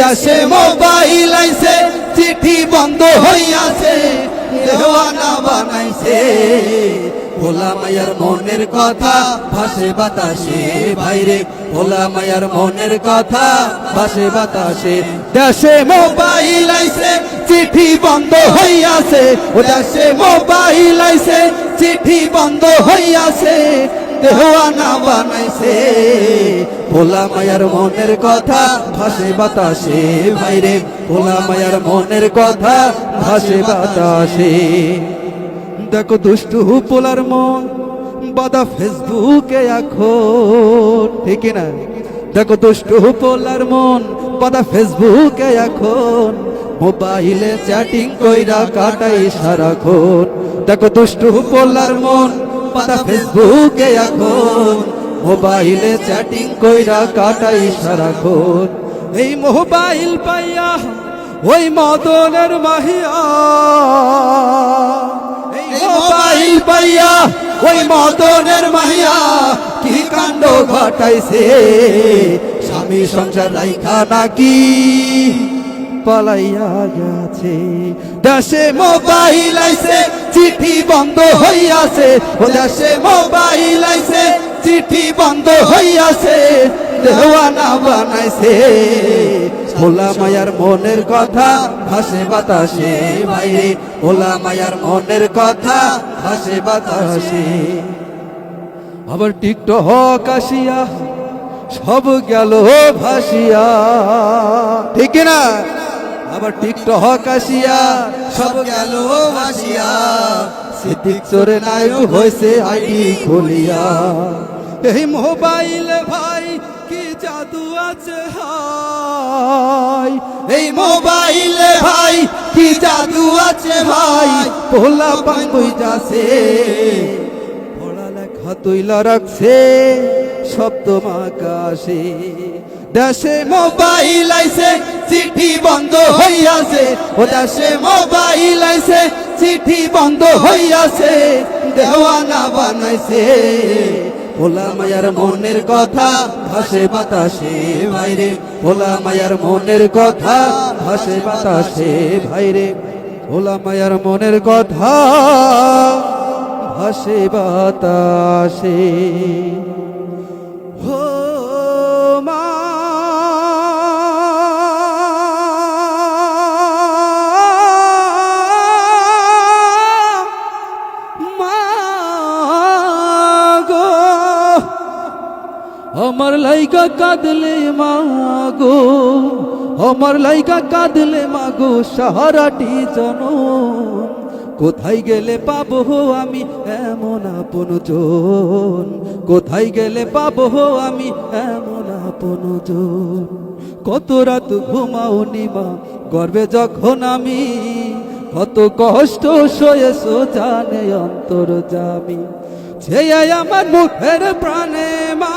দেশে মোবাইল আইছে, চিঠি বন্ধ হইয়াছে দেওয়ানা বানাইছে। ভোলা মায়ার মনের কথা ভাসে বাতাসে বাইরে ভোলা মায়ার মনের কথা ভাসে বাতাসে। দেশে মোবাইল আইছে, চিঠি বন্ধ হইয়াছে। ও দেশে মোবাইল আইছে, চিঠি বন্ধ হইয়াছে। দেওয়ানা বানাইছে। ভোলা মায়ার মনের কথা ভাসে বাতাসে। বাইরে ভোলা মায়ার মনের কথা ভাসে বাতাসে। দেখো দুষ্টু পোলার মন, বাদা ফেসবুকে এখন। ঠিক না? দেখো দুষ্টু পোলার মন, বাদা ফেসবুকে এখন। মোবাইলে চ্যাটিং কইরা কাটাই সারাক্ষণ। দেখো দুষ্টু পোলার মন বাদা ফেসবুকে এখন। মোবাইলে চ্যাটিং কইরা কাটাই সারাক্ষণ। এই মোবাইল পাইয়া ওই মদনের মাহিয়া। এই মোবাইল পাইয়া ওই মদনের মাহিয়া কি কাণ্ড ঘটাইছে? স্বামী সংসার রাইখা নাকি? পালাইয়া গেছে। দেশে মোবাইল আইছে, চিঠি বন্ধ হইয়াছে। ও দেশে মোবাইল আইছে, চিঠি বন্ধ হইয়াছে। দেওয়ানা বানাইছে। ভোলা মায়ার মনের কথা, ভাসে বাতাসে বাইরে। ভোলা মায়ার মনের কথা, ভাসে বাতাসে। আবার টিকটক আসিয়া সব গেল ভাসিয়া। ঠিক না আবার টিকটক আসিয়া, সব গেল ভাসিয়া সিদ্দিক চোরে নায়ক হয়েছে আইডি খুলিয়া। এই মোবাইল ভাই, কি জাদু আছে হাই? এই মোবাইল ভাই, কি জাদু আছে ভাই? পোলা পাঙ্গুই যাছে পড়ালেখা তৈলা রাখছে, সপ্তম আকাশে। দেশে মোবাইল আইছে, চিঠি বন্ধ হইয়াছে। ও দেশে মোবাইল আইছে, চিঠি বন্ধ হইয়াছে। দেওয়ানা বানাইছে। ভোলা মায়ার মনের কথা, ভাসে বাতাসে ভাইরে। ভোলা মায়ার মনের কথা, ভাসে বাতাসে ভাইরে। ভোলা মায়ার মনের কথা, ভাসে বাতাসে। আমার লাইকা কাঁদলে মাগো আমার লাইকা কাঁদলে মাগো সাহারাটি জন। কোথায় গেলে পাবো আমি এমন আপন জন? কোথায় গেলে পাবো আমি এমন আপন জন? কত রাত ঘুমাও নিমা গর্বে যখন আমি, কত কষ্ট সয়েছো জানে অন্তর জামি। সে আমার মুখের প্রাণে মা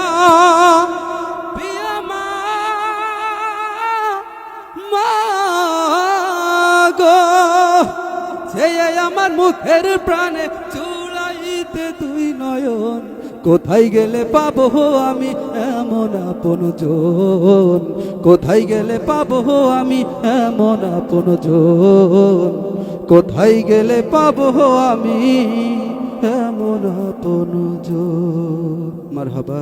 আমার মুখের প্রাণে চুড়াইতে তুই নয়ন। কোথায় গেলে পাবো আমি এমন আপন জন? কোথায় গেলে পাবো আমি এমন আপন জন? কোথায় গেলে পাবো আমি এমন আপন জন? মারহাবা।